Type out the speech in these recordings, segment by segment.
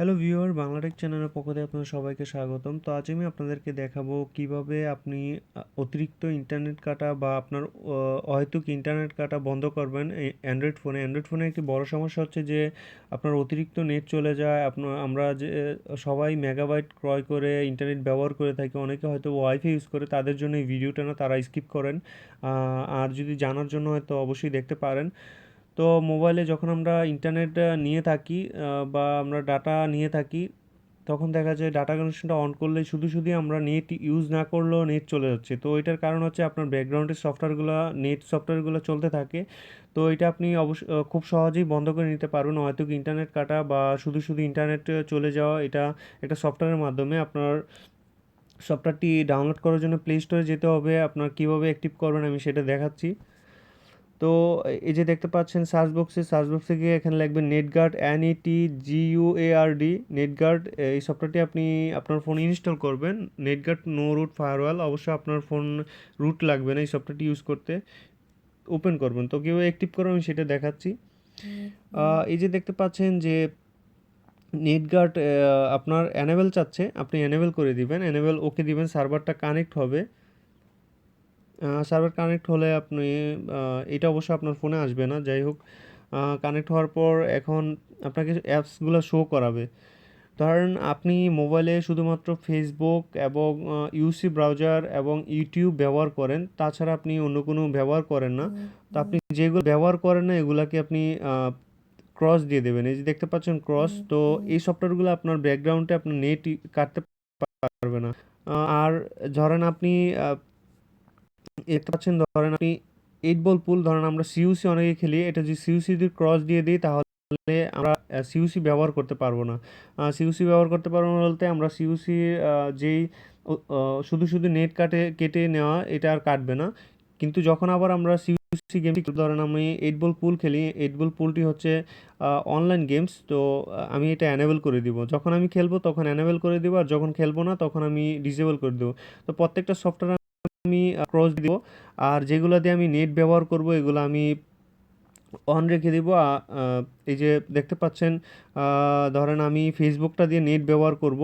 Hello viewer Bangla Tech চ্যানেলের পক্ষ থেকে আপনাদের সবাইকে স্বাগতম। তো আজ আমি আপনাদেরকে দেখাবো কীভাবে আপনি অতিরিক্ত ইন্টারনেট কাটা বা আপনার অহেতুক ইন্টারনেট কাটা বন্ধ করবেন অ্যান্ড্রয়েড ফোনে অ্যান্ড্রয়েড ফোনে একটি বড় সমস্যা হচ্ছে যে, আপনার অতিরিক্ত নেট চলে যায় আপনার আমরা যে, সবাই মেগাবাইট ক্রয় করে ইন্টারনেট ব্যবহার করে থাকি, অনেকে হয়তো ওয়াইফাই ইউজ করে, তাদের জন্য এই ভিডিওটা না, তারা স্কিপ করেন। আর যদি জানার জন্য হয়তো অবশ্যই দেখতে পারেন। তো মোবাইলে যখন আমরা ইন্টারনেট নিয়ে থাকি বা আমরা ডাটা নিয়ে থাকি, তখন দেখা যায় ডাটা কানেকশনটা অন করলে শুধু শুধু আমরা নেট ইউজ না করলেও নেট চলে যাচ্ছে। তো এটার কারণ হচ্ছে আপনার ব্যাকগ্রাউন্ডের সফটওয়্যারগুলো নেট সফটওয়্যারগুলো চলতে থাকে। তো এটা আপনি অবশ্য খুব সহজেই বন্ধ করে নিতে পারবেন। হয়তো কি ইন্টারনেট কাটা বা শুধু শুধু ইন্টারনেট চলে যাওয়া, এটা একটা সফটওয়্যারের মাধ্যমে আপনার সফটওয়্যারটি ডাউনলোড করার জন্য প্লে স্টোরে যেতে হবে। আপনার কীভাবে অ্যাক্টিভ করবেন আমি সেটা দেখাচ্ছি। তো এই যে দেখতে পাচ্ছেন সার্চ বক্সে সার্চ বক্সে গিয়ে এখানে লিখবেন NetGuard N E T G U A R D NetGuard এই সফটওয়্যারটি আপনি আপনার ফোনে ইনস্টল করবেন। নেটগার্ড নো রুট ফায়ারওয়াল অবশ্যই আপনার ফোন রুট লাগবে না এই সফটওয়্যারটি ইউজ করতে। ওপেন করবেন। তো কীভাবে অ্যাক্টিভ করবেন আমি সেটা দেখাচ্ছি। এই যে দেখতে পাচ্ছেন যে নেটগার্ড আপনার অ্যানেবেল চাচ্ছে, আপনি অ্যানেবেল করে দিবেন। অ্যানেবেল ওকে দিবেন সার্ভারটা কানেক্ট হবে। সার্ভার কানেক্ট হলে আপনি এটা অবশ্য আপনার ফোনে আসবে না। যাই হোক কানেক্ট হওয়ার পর এখন আপনাকে অ্যাপসগুলো শো করাবে। ধরেন আপনি মোবাইলে শুধুমাত্র ফেসবুক এবং ইউসি ব্রাউজার এবং ইউটিউব ব্যবহার করেন তাছাড়া আপনি অন্য কোনো ব্যবহার করেন না। তো আপনি যেগুলো ব্যবহার করেন না এগুলাকে আপনি ক্রস দিয়ে দেবেন। এই যে দেখতে পাচ্ছেন ক্রস তো এই সফটওয়্যারগুলো আপনার ব্যাকগ্রাউন্ডে আপনার নেট কাটতে পারবে না। আর ধরেন আপনি দেখতে পাচ্ছেন, ধরেন আপনি এইট বল পুল ধরেন আমরা সিইউসি অনেকে খেলি, এটা যদি সিইউসি যদি ক্রস দিয়ে দিই, তাহলে আমরা সিইউসি ব্যবহার করতে পারব না। সিইউসি ব্যবহার করতে পারব না বলতে আমরা সিইউসি যেই শুধু শুধু নেট কাটে কেটে নেওয়া, এটা আর কাটবে না। কিন্তু যখন আবার আমরা সিইউসি গেমটি ধরেন আমি এইট বল পুল খেলি এইট বল পুলটি হচ্ছে অনলাইন গেমস তো আমি এটা অ্যানেবল করে দিব। যখন আমি খেলব, তখন অ্যানেবল করে দিব, আর যখন খেলব না, তখন আমি ডিসেবল করে দেবো। তো প্রত্যেকটা সফটওয়্যার আমি ক্রস দিব। আর যেগুলো দিয়ে আমি নেট ব্যবহার করব, এগুলো আমি অন রেখে দিব। এই যে দেখতে পাচ্ছেন ধরেন আমি ফেসবুকটা দিয়ে নেট ব্যবহার করব।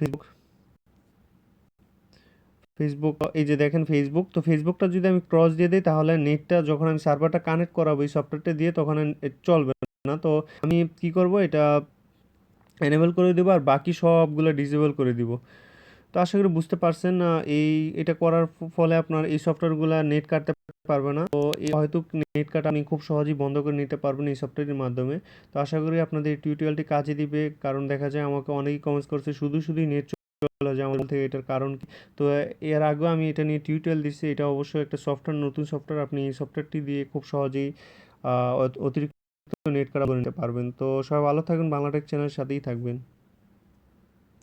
ফেসবুক ফেসবুক এই যে দেখেন ফেসবুক তো ফেসবুকটা যদি আমি ক্রস দিয়ে দিই, তাহলে নেটটা যখন আমি সার্ভারটা কানেক্ট করাবো, এই সফটওয়্যারটা দিয়ে, তখন চলবে না। তো আমি কি করব, এটা এনেবল করে দেবো, আর বাকি সবগুলো ডিসেবল করে দিব। তো আশা করি বুঝতে পারছেন এই, এটা করার ফলে আপনার এই সফটওয়্যারগুলো নেট কাটতে পারবে না। তো হয়তো নেট কাটা আপনি খুব সহজেই বন্ধ করে নিতে পারবেন এই সফটওয়্যারের মাধ্যমে। তো আশা করি আপনাদের টিউটোরিয়ালটি কাজে দিবে, কারণ দেখা যায় আমাকে অনেকেই কমেন্টস করছে, শুধু, শুধুই নেট চলে যায়। আমার থেকে এটার কারণ কি? তো এর আগেও আমি এটা নিয়ে টিউটোরিয়াল দিচ্ছি এটা অবশ্যই একটা সফটওয়্যার নতুন সফটওয়্যার আপনি এই সফটওয়্যারটি দিয়ে খুব সহজেই অতিরিক্ত নেট কাটা করে নিতে পারবেন। তো সবাই ভালো থাকবেন, বাংলাটেক চ্যানেলের সাথেই থাকবেন।